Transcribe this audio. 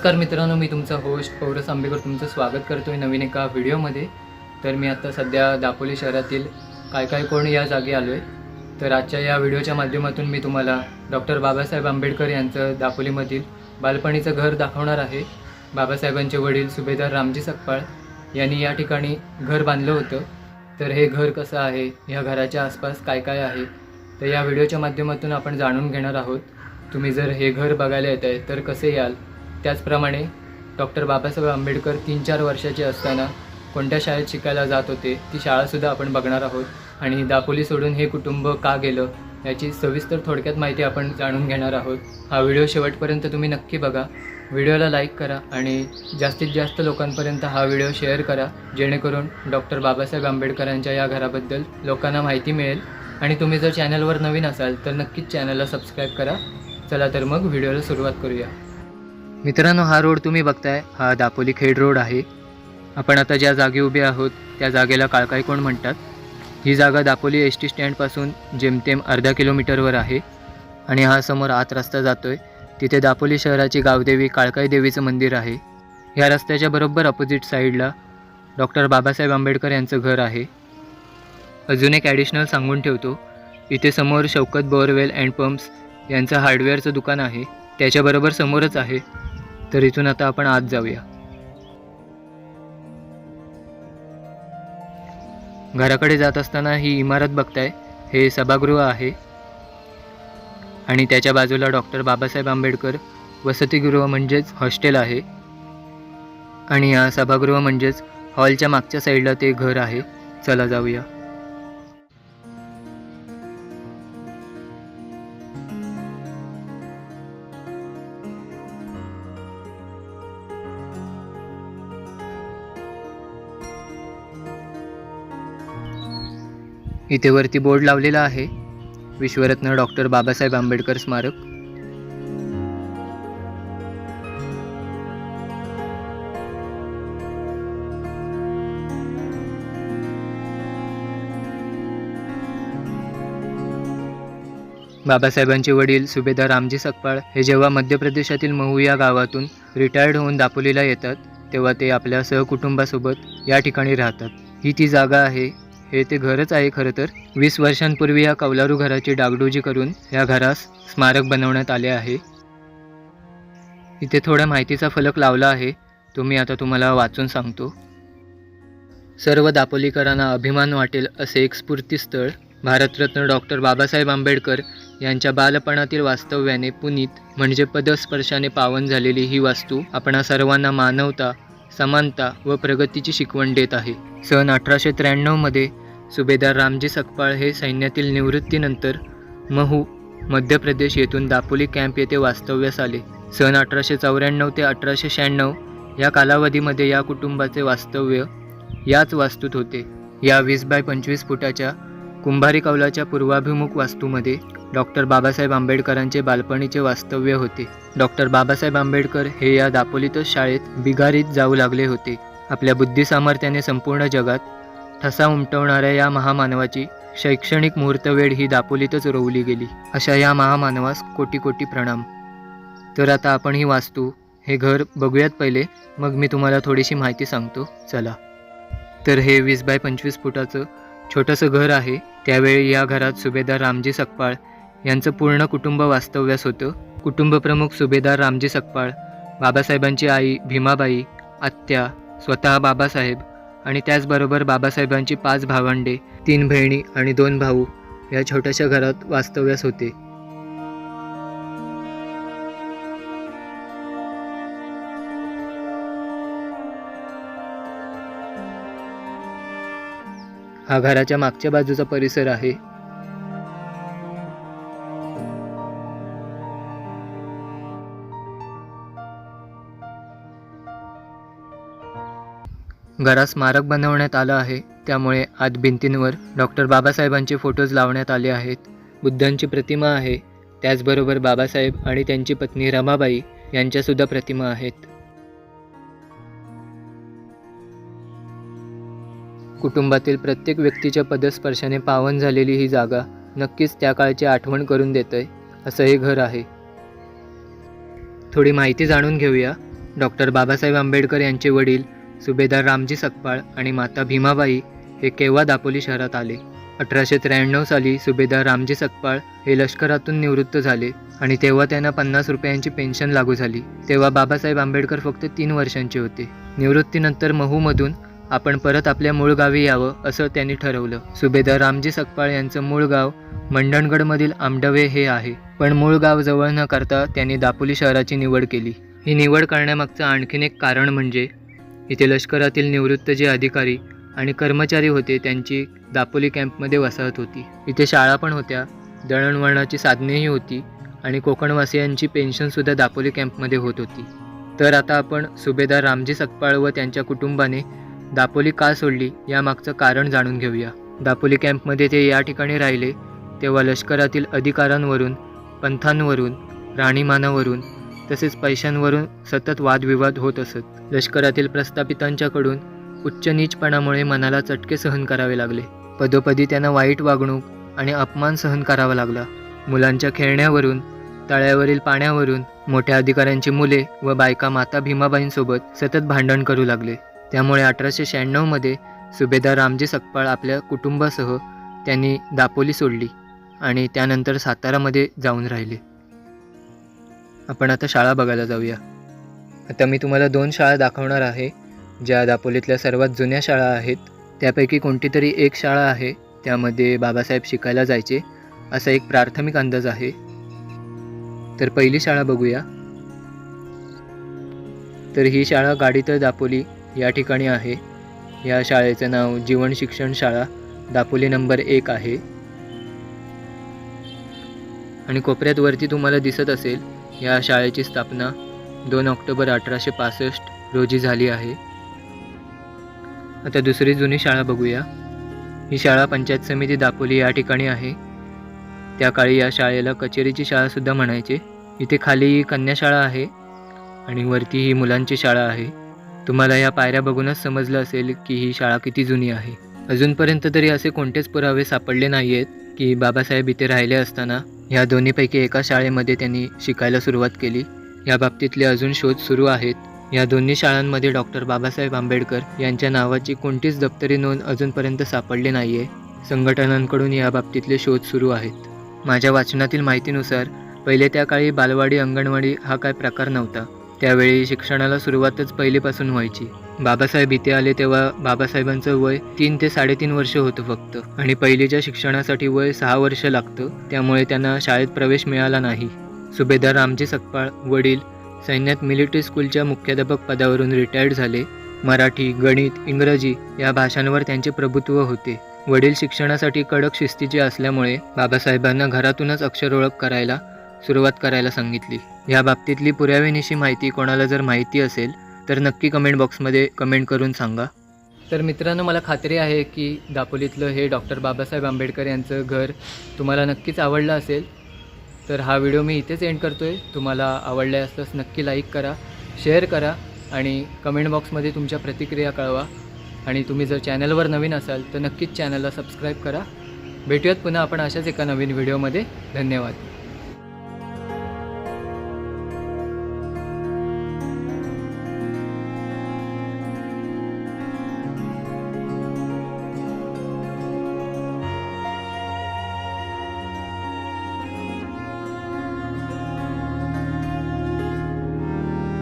नमस्कार मित्रांनो मी तुमचा होस्ट पौरस आंबेकर तुमचं स्वागत करतोय नवीन एका व्हिडिओमध्ये. तर मी आत्ता सध्या दापोली शहरातील काय काय कोण या जागी आलो आहे तर आजच्या या व्हिडिओच्या माध्यमातून मी तुम्हाला डॉक्टर बाबासाहेब आंबेडकर यांचं दापोलीमधील बालपणीचं घर दाखवणार आहे. बाबासाहेबांचे वडील सुभेदार रामजी सकपाळ यांनी या ठिकाणी घर बांधलं होतं. तर हे घर कसं आहे? ह्या घराच्या आसपास काय काय आहे? तर या व्हिडिओच्या माध्यमातून आपण जाणून घेणार आहोत. तुम्ही जर हे घर बघायला येत आहे तर कसे याल? त्याचप्रमाणे डॉक्टर बाबासाहेब आंबेडकर तीन चार वर्षाचे असताना कोणत्या शाळेत शिकायला जात होते ती शाळासुद्धा आपण बघणार आहोत. आणि दापोली सोडून हे कुटुंब का गेलं याची सविस्तर थोडक्यात माहिती आपण जाणून घेणार आहोत. हा व्हिडिओ शेवटपर्यंत तुम्ही नक्की बघा. व्हिडिओला लाईक करा आणि जास्तीत जास्त लोकांपर्यंत हा व्हिडिओ शेअर करा जेणेकरून डॉक्टर बाबासाहेब आंबेडकरांच्या या घराबद्दल लोकांना माहिती मिळेल. आणि तुम्ही जर चॅनलवर नवीन असाल तर नक्कीच चॅनलला सबस्क्राईब करा. चला तर मग व्हिडिओला सुरुवात करूया. मित्रांनो हा रोड तुम्ही बघताय. हा दापोली खेड रोड आहे. आपण आता ज्या जागी उभे आहोत त्या जागेला काळकाई कोण म्हणतात? ही जागा दापोली एस टी स्टँडपासून जेमतेम अर्धा किलोमीटरवर आहे आणि हा समोर आत रस्ता जातो आहे तिथे दापोली शहराची गावदेवी काळकाई देवीचं मंदिर आहे. ह्या रस्त्याच्या बरोबर अपोजिट साईडला डॉक्टर बाबासाहेब आंबेडकर यांचं घर आहे. अजून एक ॲडिशनल सांगून ठेवतो. इथे समोर शौकत बोअरवेल अँड पंप्स यांचं हार्डवेअरचं दुकान आहे. त्याच्याबरोबर समोरच आहे. तर इथून आता आपण आत जाऊया. घराकडे जात असताना ही इमारत बघताय हे सभागृह आहे. आणि त्याच्या बाजूला डॉक्टर बाबासाहेब आंबेडकर वसतिगृह म्हणजेच हॉस्टेल आहे. आणि या सभागृह म्हणजेच हॉलच्या मागच्या साईडला ते घर आहे. चला जाऊया. इथे वरती बोर्ड लावलेला आहे. विश्वरत्न डॉक्टर बाबासाहेब आंबेडकर स्मारक. बाबासाहेबांचे वडील सुभेदार रामजी सकपाळ हे जेव्हा मध्य प्रदेशातील महू या गावातून रिटायर्ड होऊन दापोलीला येतात तेव्हा ते आपल्या सहकुटुंबासोबत या ठिकाणी राहतात. ही ती जागा आहे हे ते घरच आहे खरं तर. वीस वर्षांपूर्वी या कौलारू घराची डागडुजी करून या घरास स्मारक बनवण्यात आले आहे. इथे थोड्या माहितीचा फलक लावला आहे. तो मी आता तुम्हाला वाचून सांगतो. सर्व दापोलीकरांना अभिमान वाटेल असे एक स्फूर्तीस्थळ भारतरत्न डॉक्टर बाबासाहेब आंबेडकर यांच्या बालपणातील वास्तव्याने पुनीत म्हणजे पदस्पर्शाने पावन झालेली ही वास्तू आपणा सर्वांना मानवता समानता व प्रगतीची शिकवण देत आहे. सन अठराशे त्र्याण्णवमध्ये सुभेदार रामजी सकपाळ हे सैन्यातील निवृत्तीनंतर महू मध्य प्रदेश येथून दापोली कॅम्प येथे वास्तव्यास आले. सन अठराशे चौऱ्याण्णव ते अठराशे शहाण्णव या कालावधीमध्ये या कुटुंबाचे वास्तव्य याच वास्तूत होते. या वीस बाय पंचवीस फुटाच्या कुंभारी कौलाच्या पूर्वाभिमुख वास्तूमध्ये डॉक्टर बाबासाहेब आंबेडकरांचे बालपणीचे वास्तव्य होते. डॉक्टर बाबासाहेब आंबेडकर हे या दापोलीतच शाळेत बिगारीत जाऊ लागले होते. आपल्या बुद्धिसामर्थ्याने संपूर्ण जगात ठसा उमटवणाऱ्या या महामानवाची शैक्षणिक मुहूर्तवेळ ही दापोलीतच रोवली गेली. अशा या महामानवास कोटी कोटी प्रणाम. तर आता आपण ही वास्तू हे घर बघूयात पहिले. मग मी तुम्हाला थोडीशी माहिती सांगतो. चला. तर हे वीस बाय पंचवीस फुटाचं छोटंसं घर आहे. त्यावेळी या घरात सुभेदार रामजी सकपाळ यांचं पूर्ण कुटुंब वास्तव्यास होतं. कुटुंबप्रमुख सुभेदार रामजी सकपाळ बाबासाहेबांची आई भीमाबाई आत्या स्वतः बाबासाहेब आणि त्याचबरोबर बाबासाहेबांची पाच भावंडे तीन बहिणी आणि दोन भाऊ या छोट्याशा घरात वास्तव्यास होते. हा घराच्या मागच्या बाजूचा परिसर आहे. घरात स्मारक बनवण्यात आलं आहे. त्यामुळे आत भिंतींवर डॉक्टर बाबासाहेबांचे फोटोज लावण्यात आले आहेत. बुद्धांची प्रतिमा आहे. त्याचबरोबर बाबासाहेब आणि त्यांची पत्नी रमाबाई यांच्यासुद्धा प्रतिमा आहेत. कुटुंबातील प्रत्येक व्यक्तीच्या पदस्पर्शाने पावन झालेली ही जागा नक्कीच त्या काळची आठवण करून देतंय असं हे घर आहे. थोडी माहिती जाणून घेऊया. डॉक्टर बाबासाहेब आंबेडकर यांचे वडील सुभेदार रामजी सकपाळ आणि माता भीमाबाई हे केव्हा दापोली शहरात आले? अठराशे त्र्याण्णव साली सुभेदार रामजी सकपाळ हे लष्करातून निवृत्त झाले आणि तेव्हा त्यांना पन्नास रुपयांची पेन्शन लागू झाली. तेव्हा बाबासाहेब आंबेडकर फक्त तीन वर्षांचे होते. निवृत्तीनंतर महूमधून आपण परत आपल्या मूळ गावी यावं असं त्यांनी ठरवलं. सुभेदार रामजी सकपाळ यांचं मूळ गाव मंडणगडमधील आमडवे हे आहे. पण मूळ गाव जवळ न करता त्यांनी दापोली शहराची निवड केली. ही निवड करण्यामागचं आणखीन एक कारण म्हणजे इथे लष्करातील निवृत्त जे अधिकारी आणि कर्मचारी होते त्यांची दापोली कॅम्पमध्ये वसाहत होती. इथे शाळा पण होत्या दळणवळणाची साधनेही होती आणि कोकणवासियांची पेन्शनसुद्धा दापोली कॅम्पमध्ये होत होती. तर आता आपण सुभेदार रामजी सकपाळ व त्यांच्या कुटुंबाने दापोली का सोडली यामागचं कारण जाणून घेऊया. दापोली कॅम्पमध्ये ते या ठिकाणी राहिले तेव्हा लष्करातील अधिकारांवरून पंथांवरून राहणीमानावरून तसेच पैशांवरून सतत वादविवाद होत असत. लष्करातील प्रस्थापितांच्याकडून उच्च नीचपणामुळे मनाला चटके सहन करावे लागले. पदोपदी त्यांना वाईट वागणूक आणि अपमान सहन करावा लागला. मुलांच्या खेळण्यावरून तळ्यावरील पाण्यावरून मोठ्या अधिकाऱ्यांची मुले व बायका माता भीमाबाईंसोबत सतत भांडण करू लागले. त्यामुळे अठराशे शहाण्णवमध्ये सुभेदार रामजी सकपाळ आपल्या कुटुंबासह त्यांनी दापोली सोडली आणि त्यानंतर सातारामध्ये जाऊन राहिले. आपण आता शाळा बघायला जाऊया. आता मी तुम्हाला दोन शाळा दाखवणार आहे ज्या दापोलीतल्या सर्वात जुन्या शाळा आहेत. त्यापैकी कोणती तरी एक शाळा आहे त्यामध्ये बाबासाहेब शिकायला जायचे असा एक प्राथमिक अंदाज आहे. तर पहिली शाळा बघूया. तर ही शाळा गाडीतळ दापोली या ठिकाणी आहे. या शाळेचं नाव जीवन शिक्षण शाळा दापोली नंबर एक आहे. आणि कोपऱ्यात वरती तुम्हाला दिसत असेल या शाळेची स्थापना दोन ऑक्टोबर अठराशे पासष्ट रोजी झाली आहे. आता दुसरी जुनी शाळा बघूया. ही शाळा पंचायत समिती दापोली या ठिकाणी आहे. त्या काळी या शाळेला कचेरीची शाळासुद्धा म्हणायचे. इथे खाली कन्याशाळा आहे आणि वरती ही मुलांची शाळा आहे. तुम्हाला या पायऱ्या बघूनच समजलं असेल की ही शाळा किती जुनी आहे. अजूनपर्यंत तरी असे कोणतेच पुरावे सापडले नाही आहेत की बाबासाहेब इथे राहिले असताना ह्या दोन्हीपैकी एका शाळेमध्ये त्यांनी शिकायला सुरुवात केली. या बाबतीतले अजून शोध सुरू आहेत. या दोन्ही शाळांमध्ये डॉक्टर बाबासाहेब आंबेडकर यांच्या नावाची कोणतीच दप्तरी नोंद अजूनपर्यंत सापडली नाही आहे संघटनांकडून या बाबतीतले शोध सुरू आहेत. माझ्या वाचनातील माहितीनुसार पहिले त्या काळी बालवाडी अंगणवाडी हा काय प्रकार नव्हता. त्यावेळी शिक्षणाला सुरुवातच पहिलीपासून व्हायची. बाबासाहेब इथे आले तेव्हा बाबासाहेबांचं वय तीन ते साडेतीन वर्ष होतं फक्त. आणि पहिलीच्या शिक्षणासाठी वय सहा वर्ष लागतं त्यामुळे त्यांना शाळेत प्रवेश मिळाला नाही. सुभेदार रामजी सकपाळ वडील सैन्यात मिलिटरी स्कूलच्या मुख्याध्यापक पदावरून रिटायर्ड झाले. मराठी गणित इंग्रजी या भाषांवर त्यांचे प्रभुत्व होते. वडील शिक्षणासाठी कडक शिस्तीचे असल्यामुळे बाबासाहेबांना घरातूनच अक्षर ओळख करायला सुरुवात करायला सांगितली. या बाबतीतली पुराव्यानिशी माहिती कोणाला जर माहिती असेल तर नक्की कमेंट बॉक्समध्ये कमेंट करून सांगा. तर मित्रांनो मला खात्री आहे की दापोलीतलं हे डॉक्टर बाबासाहेब आंबेडकर यांचं घर तुम्हाला नक्कीच आवडलं असेल तर हा व्हिडिओ मी इथेच एंड करतो आहे तुम्हाला आवडले असल्यास नक्की लाईक करा शेअर करा आणि कमेंट बॉक्समध्ये तुमच्या प्रतिक्रिया कळवा. आणि तुम्ही जर चॅनलवर नवीन असाल तर नक्कीच चॅनलला सबस्क्राईब करा. भेटूयात पुन्हा आपण अशाच एका नवीन व्हिडिओमध्ये. धन्यवाद.